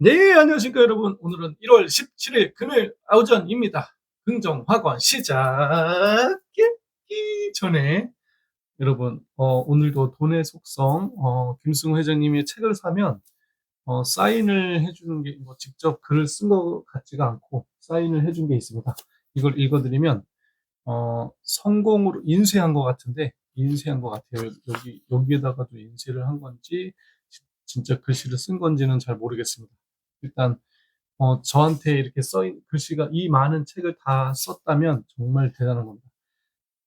네, 안녕하십니까, 여러분. 오늘은 1월 17일 금요일 오전입니다. 긍정학원 시작하기 전에, 여러분, 어, 오늘도 돈의 속성, 어, 김승우 회장님의 책을 사면, 어, 사인을 해주는 게, 뭐, 직접 글을 쓴 것 같지가 않고, 사인을 해준 게 있습니다. 이걸 읽어드리면, 어, 성공으로 인쇄한 것 같은데, 인쇄한 것 같아요. 여기, 여기에다가도 인쇄를 한 건지, 진짜 글씨를 쓴 건지는 잘 모르겠습니다. 일단 어, 저한테 이렇게 써인 글씨가 이 많은 책을 다 썼다면 정말 대단한 겁니다.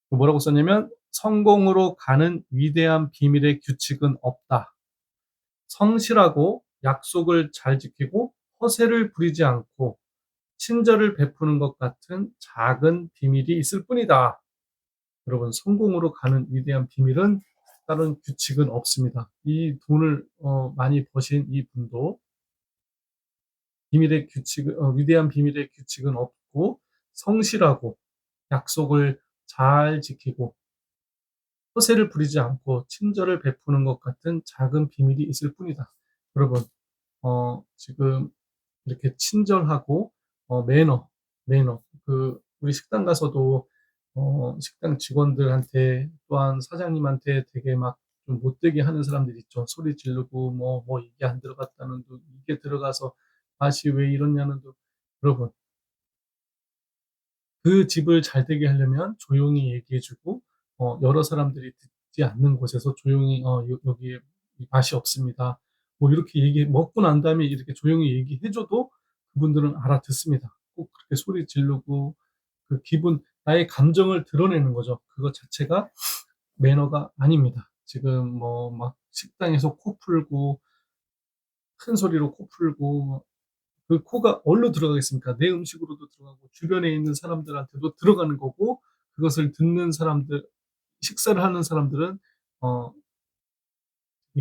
뭐라고 썼냐면 성공으로 가는 위대한 비밀의 규칙은 없다. 성실하고 약속을 잘 지키고 허세를 부리지 않고 친절을 베푸는 것 같은 작은 비밀이 있을 뿐이다. 여러분, 성공으로 가는 위대한 비밀은 다른 규칙은 없습니다. 이 돈을 어, 많이 버신 이 분도 비밀의 규칙, 어, 위대한 비밀의 규칙은 없고 성실하고 약속을 잘 지키고 허세를 부리지 않고 친절을 베푸는 것 같은 작은 비밀이 있을 뿐이다. 여러분, 어, 지금 이렇게 친절하고 어, 매너, 매너. 그 우리 식당 가서도 어, 식당 직원들한테 또한 사장님한테 되게 막 좀 못되게 하는 사람들 있죠. 소리 지르고 뭐, 뭐 이게 안 들어갔다는 둥, 이게 들어가서 맛이 왜 이러냐는 둥. 여러분, 그 집을 잘 되게 하려면 조용히 얘기해주고 어, 여러 사람들이 듣지 않는 곳에서 조용히 어, 여, 여기에 맛이 없습니다. 뭐 이렇게 얘기 먹고 난 다음에 이렇게 조용히 얘기해줘도 그분들은 알아듣습니다. 꼭 그렇게 소리 지르고 그 기분 나의 감정을 드러내는 거죠. 그것 자체가 매너가 아닙니다. 지금 뭐 막 식당에서 코 풀고 큰 소리로 코 풀고 그 코가 어디로 들어가겠습니까? 내 음식으로도 들어가고 주변에 있는 사람들한테도 들어가는 거고 그것을 듣는 사람들 식사를 하는 사람들은 어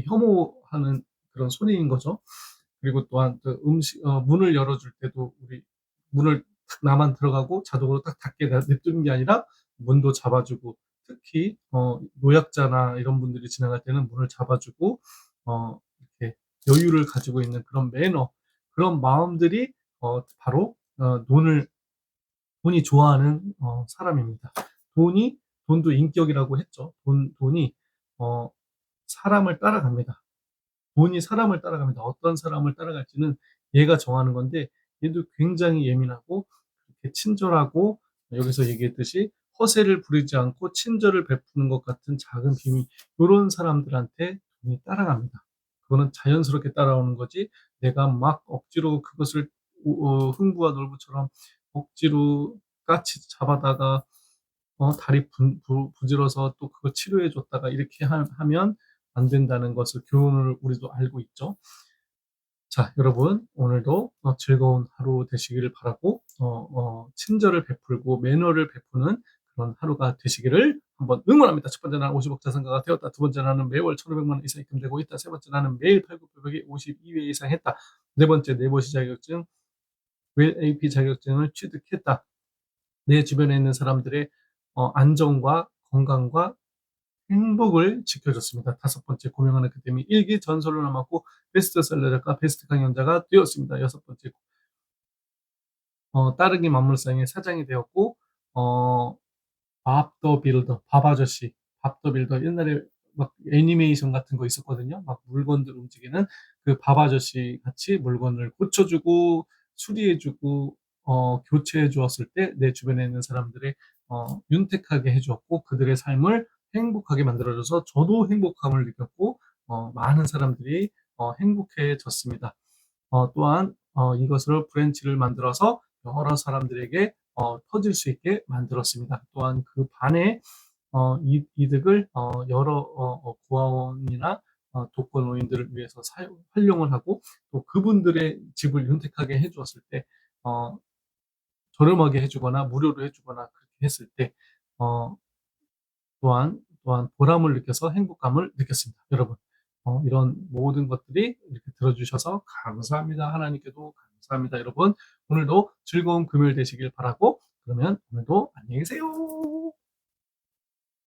혐오하는 그런 소리인 거죠. 그리고 또한 그 음식 어, 문을 열어줄 때도 우리 문을 탁 나만 들어가고 자동으로 딱 닫게 냅두는 게 아니라 문도 잡아주고 특히 어, 노약자나 이런 분들이 지나갈 때는 문을 잡아주고 어, 이렇게 여유를 가지고 있는 그런 매너 그런 마음들이 어, 바로 어, 돈을 돈이 좋아하는 어, 사람입니다. 돈이 돈도 인격이라고 했죠. 돈 돈이 어, 사람을 따라갑니다. 돈이 사람을 따라갑니다. 어떤 사람을 따라갈지는 얘가 정하는 건데 얘도 굉장히 예민하고 그렇게 친절하고 여기서 얘기했듯이 허세를 부리지 않고 친절을 베푸는 것 같은 작은 비밀 이런 사람들한테 돈이 따라갑니다. 그거는 자연스럽게 따라오는 거지 내가 막 억지로 그것을 어, 흥부와 놀부처럼 억지로 까치 잡아다가 어, 다리 부, 부, 부질러서 또 그거 치료해 줬다가 이렇게 하, 하면 안 된다는 것을 교훈을 우리도 알고 있죠. 자, 여러분, 오늘도 어, 즐거운 하루 되시기를 바라고, 어, 어, 친절을 베풀고 매너를 베푸는 그런 하루가 되시기를 한번 응원합니다. 첫 번째 나는 50억 자산가가 되었다. 두 번째 나는 매월 1,500만 원 이상 입금되고 있다. 세 번째 나는 매일 8,900이 52회 이상 했다. 네 번째 네버시 자격증, 웰 AP 자격증을 취득했다. 내 주변에 있는 사람들의 어, 안정과 건강과 행복을 지켜줬습니다. 다섯 번째 고명하는 아카데미 일기 전설로 남았고 베스트셀러 작가 베스트 강연자가 되었습니다. 여섯 번째 어, 따르기 만물상의 사장이 되었고 어, 밥더 빌더 밥 아저씨 밥더 빌더 옛날에 막 애니메이션 같은 거 있었거든요. 막 물건들 움직이는 그 밥 아저씨 같이 물건을 고쳐주고 수리해주고 어, 교체해 주었을 때 내 주변에 있는 사람들의 어, 윤택하게 해주었고 그들의 삶을 행복하게 만들어줘서 저도 행복함을 느꼈고 어, 많은 사람들이 어, 행복해졌습니다. 어, 또한 어, 이것을 브랜치를 만들어서 여러 사람들에게 어, 터질 수 있게 만들었습니다. 또한 그 반의 어, 이, 이득을 어, 여러 어, 어, 고아원이나 어, 독거 노인들을 위해서 사용, 활용을 하고 또 그분들의 집을 윤택하게 해주었을 때 어, 저렴하게 해주거나 무료로 해주거나 그렇게 했을 때 어, 또한 또한 보람을 느껴서 행복감을 느꼈습니다. 여러분 어, 이런 모든 것들이 이렇게 들어주셔서 감사합니다. 하나님께도 감사합니다. 여러분 오늘도 즐거운 금요일 되시길 바라고 그러면 오늘도 안녕히 계세요.